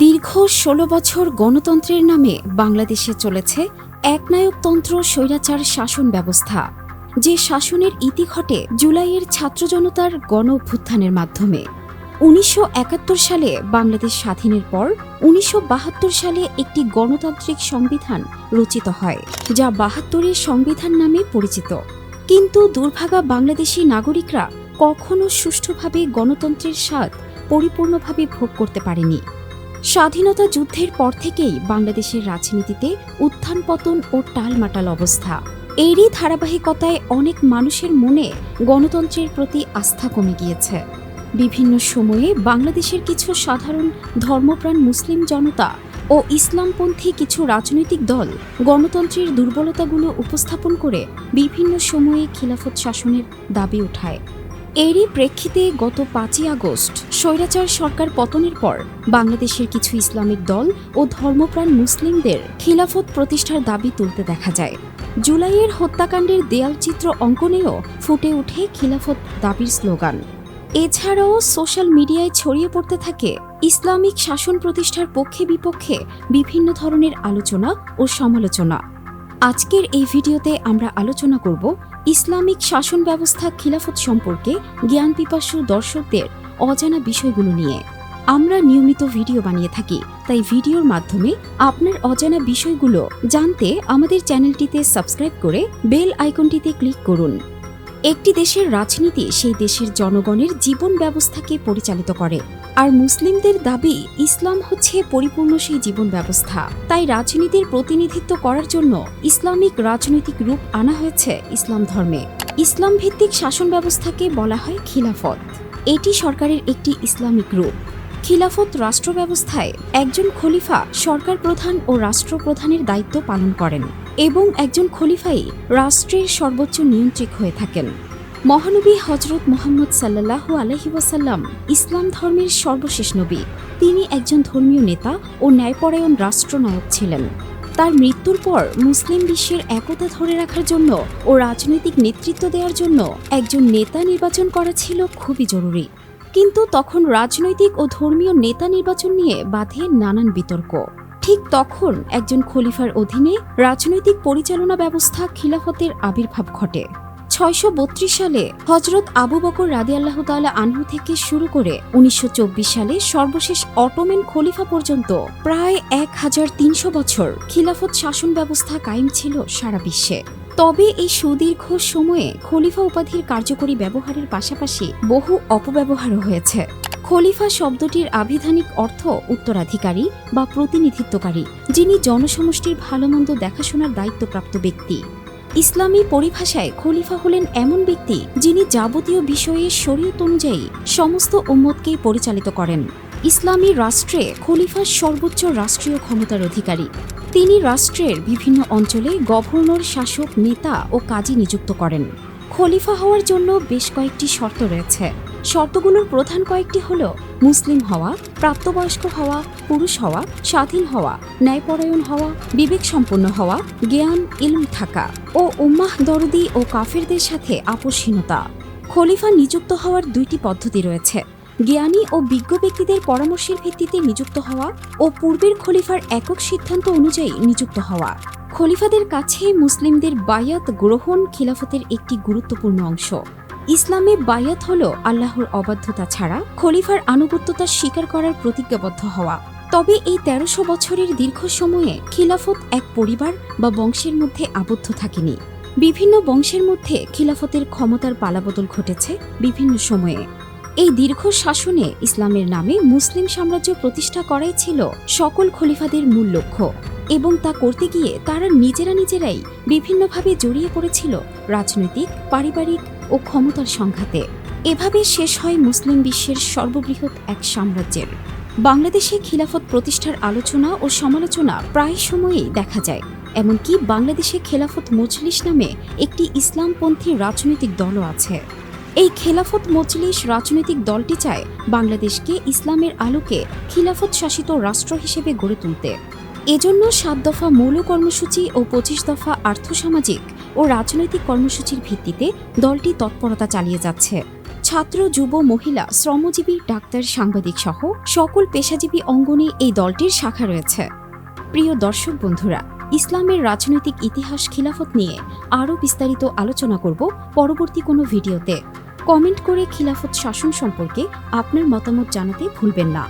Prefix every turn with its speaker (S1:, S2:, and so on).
S1: দীর্ঘ ষোলো বছর গণতন্ত্রের নামে বাংলাদেশে চলেছে একনায়কতন্ত্র স্বৈরাচার শাসন ব্যবস্থা, যে শাসনের ইতি ঘটে জুলাইয়ের ছাত্র জনতার গণ অভ্যুত্থানের মাধ্যমে। উনিশশো একাত্তর সালে বাংলাদেশ স্বাধীনের পর উনিশশো বাহাত্তর সালে একটি গণতান্ত্রিক সংবিধান রচিত হয়, যা বাহাত্তরের সংবিধান নামে পরিচিত। কিন্তু দুর্ভাগা বাংলাদেশি নাগরিকরা কখনো সুষ্ঠুভাবে গণতন্ত্রের স্বাদ পরিপূর্ণভাবে ভোগ করতে পারেনি। স্বাধীনতা যুদ্ধের পর থেকেই বাংলাদেশের রাজনীতিতে উত্থান পতন ও টালমাটাল অবস্থা। এরই ধারাবাহিকতায় অনেক মানুষের মনে গণতন্ত্রের প্রতি আস্থা কমে গিয়েছে। বিভিন্ন সময়ে বাংলাদেশের কিছু সাধারণ ধর্মপ্রাণ মুসলিম জনতা ও ইসলামপন্থী কিছু রাজনৈতিক দল গণতন্ত্রের দুর্বলতাগুলো উপস্থাপন করে বিভিন্ন সময়ে খিলাফত শাসনের দাবি উঠায়। এরই প্রেক্ষিতে গত পাঁচই আগস্ট স্বৈরাচার সরকার পতনের পর বাংলাদেশের কিছু ইসলামিক দল ও ধর্মপ্রাণ মুসলিমদের খিলাফত প্রতিষ্ঠার দাবি তুলতে দেখা যায়। জুলাইয়ের হত্যাকাণ্ডের দেয়ালচিত্র অঙ্কনেও ফুটে ওঠে খিলাফত দাবির স্লোগান। এছাড়াও সোশ্যাল মিডিয়ায় ছড়িয়ে পড়তে থাকে ইসলামিক শাসন প্রতিষ্ঠার পক্ষে বিপক্ষে বিভিন্ন ধরনের আলোচনা ও সমালোচনা। আজকের এই ভিডিওতে আমরা আলোচনা করব ইসলামিক শাসন ব্যবস্থা খিলাফত সম্পর্কে জ্ঞান পিপাসু দর্শকদের অজানা বিষয়গুলো নিয়ে। আমরা নিয়মিত ভিডিও বানিয়ে থাকি, তাই ভিডিওর মাধ্যমে আপনার অজানা বিষয়গুলো জানতে আমাদের চ্যানেলটিতে সাবস্ক্রাইব করে বেল আইকনটিতে ক্লিক করুন। একটি দেশের রাজনীতি সেই দেশের জনগণের জীবন ব্যবস্থাকে পরিচালিত করে। আর মুসলিমদের দাবি, ইসলাম হচ্ছে পরিপূর্ণ সেই জীবন ব্যবস্থা। তাই রাজনীতির প্রতিনিধিত্ব করার জন্য ইসলামিক রাজনৈতিক রূপ আনা হয়েছে ইসলাম ধর্মে। ইসলাম ভিত্তিক শাসন ব্যবস্থাকে বলা হয় খিলাফত। এটি সরকারের একটি ইসলামিক রূপ। খিলাফত রাষ্ট্র ব্যবস্থায় একজন খলিফা সরকার প্রধান ও রাষ্ট্রপ্রধানের দায়িত্ব পালন করেন এবং একজন খলিফাই রাষ্ট্রের সর্বোচ্চ নিয়ন্ত্রক হয়ে থাকেন। মহানবী হজরত মোহাম্মদ সাল্লাহু আলহি ওয়াসাল্লাম ইসলাম ধর্মের সর্বশেষ নবী। তিনি একজন ধর্মীয় নেতা ও ন্যায়পরায়ণ রাষ্ট্রনায়ক ছিলেন। তার মৃত্যুর পর মুসলিম বিশ্বের একতা ধরে রাখার জন্য ও রাজনৈতিক নেতৃত্ব দেওয়ার জন্য একজন নেতা নির্বাচন করা ছিল খুবই জরুরি। কিন্তু তখন রাজনৈতিক ও ধর্মীয় নেতা নির্বাচন নিয়ে বাধে নানান বিতর্ক। ঠিক তখন একজন খলিফার অধীনে রাজনৈতিক পরিচালনা ব্যবস্থা খিলাফতের আবির্ভাব ঘটে। ছয়শো বত্রিশ সালে হজরত আবু বকর রাদি আল্লাহ তালা আনহু থেকে শুরু করে উনিশশো চব্বিশ সালে সর্বশেষ অটোমেন খলিফা পর্যন্ত প্রায় এক হাজার তিনশো বছর খিলাফত শাসন ব্যবস্থা কায়েম ছিল সারা বিশ্বে। তবে এই সুদীর্ঘ সময়ে খলিফা উপাধির কার্যকরী ব্যবহারের পাশাপাশি বহু অপব্যবহারও হয়েছে। খলিফা শব্দটির আবিধানিক অর্থ উত্তরাধিকারী বা প্রতিনিধিত্বকারী, যিনি জনসমষ্টির ভালোমন্দ দেখাশোনার দায়িত্বপ্রাপ্ত ব্যক্তি। ইসলামী পরিভাষায় খলিফা হলেন এমন ব্যক্তি যিনি যাবতীয় বিষয়ে শরীয়ত অনুযায়ী সমস্ত উম্মতকেই পরিচালিত করেন। ইসলামী রাষ্ট্রে খলিফা সর্বোচ্চ রাষ্ট্রীয় ক্ষমতার অধিকারী। তিনি রাষ্ট্রের বিভিন্ন অঞ্চলে গভর্নর, শাসক, নেতা ও কাজী নিযুক্ত করেন। খলিফা হওয়ার জন্য বেশ কয়েকটি শর্ত রয়েছে। শর্তগুলোর প্রধান কয়েকটি হল মুসলিম হওয়া, প্রাপ্তবয়স্ক হওয়া, পুরুষ হওয়া, স্বাধীন হওয়া, ন্যায়পরায়ণ হওয়া বিবেক সম্পন্ন হওয়া, জ্ঞান, ইলম থাকা ও উম্মাহ দরদি ও কাফেরদের সাথে আপোষহীনতা। খলিফা নিযুক্ত হওয়ার দুইটি পদ্ধতি রয়েছে। জ্ঞানী ও বিজ্ঞ ব্যক্তিদের পরামর্শের ভিত্তিতে নিযুক্ত হওয়া ও পূর্বের খলিফার একক সিদ্ধান্ত অনুযায়ী নিযুক্ত হওয়া। খলিফাদের কাছে মুসলিমদের বায়াত গ্রহণ খিলাফতের একটি গুরুত্বপূর্ণ অংশ। ইসলামে বায়াত হল আল্লাহর অবাধ্যতা ছাড়া খলিফার আনুগত্যতা স্বীকার করার প্রতিজ্ঞাবদ্ধ হওয়া। তবে এই তেরোশো বছরের দীর্ঘ সময়ে খিলাফত এক পরিবার বা বংশের মধ্যে আবদ্ধ থাকেনি। বিভিন্ন বংশের মধ্যে খিলাফতের ক্ষমতার পালাবদল ঘটেছে বিভিন্ন সময়ে। এই দীর্ঘ শাসনে ইসলামের নামে মুসলিম সাম্রাজ্য প্রতিষ্ঠা করাই ছিল সকল খলিফাদের মূল লক্ষ্য এবং তা করতে গিয়ে তারা নিজেরা নিজেরাই বিভিন্নভাবে জড়িয়ে পড়েছিল রাজনৈতিক, পারিবারিক ও ক্ষমতার সংঘাতে। এভাবে শেষ হয় মুসলিম বিশ্বের সর্ববৃহৎ এক সাম্রাজ্যের। বাংলাদেশে খিলাফত প্রতিষ্ঠার আলোচনা ও সমালোচনা প্রায় সময়েই দেখা যায়। এমনকি বাংলাদেশে খেলাফত মজলিস নামে একটি ইসলামপন্থী রাজনৈতিক দলও আছে। এই খেলাফত মজলিস রাজনৈতিক দলটি চায় বাংলাদেশকে ইসলামের আলোকে খিলাফত শাসিত রাষ্ট্র হিসেবে গড়ে তুলতে। এজন্য সাত দফা মৌল কর্মসূচি ও পঁচিশ দফা আর্থসামাজিক ও রাজনৈতিক কর্মসূচির ভিত্তিতে দলটি তৎপরতা চালিয়ে যাচ্ছে। ছাত্র, যুব, মহিলা, শ্রমজীবী, ডাক্তার, সাংবাদিক সহ সকল পেশাজীবী অঙ্গনে এই দলটির শাখা রয়েছে। প্রিয় দর্শক বন্ধুরা, ইসলামের রাজনৈতিক ইতিহাস খিলাফত নিয়ে আরও বিস্তারিত আলোচনা করব পরবর্তী কোনো ভিডিওতে। কমেন্ট করে খিলাফত শাসন সম্পর্কে আপনার মতামত জানাতে ভুলবেন না।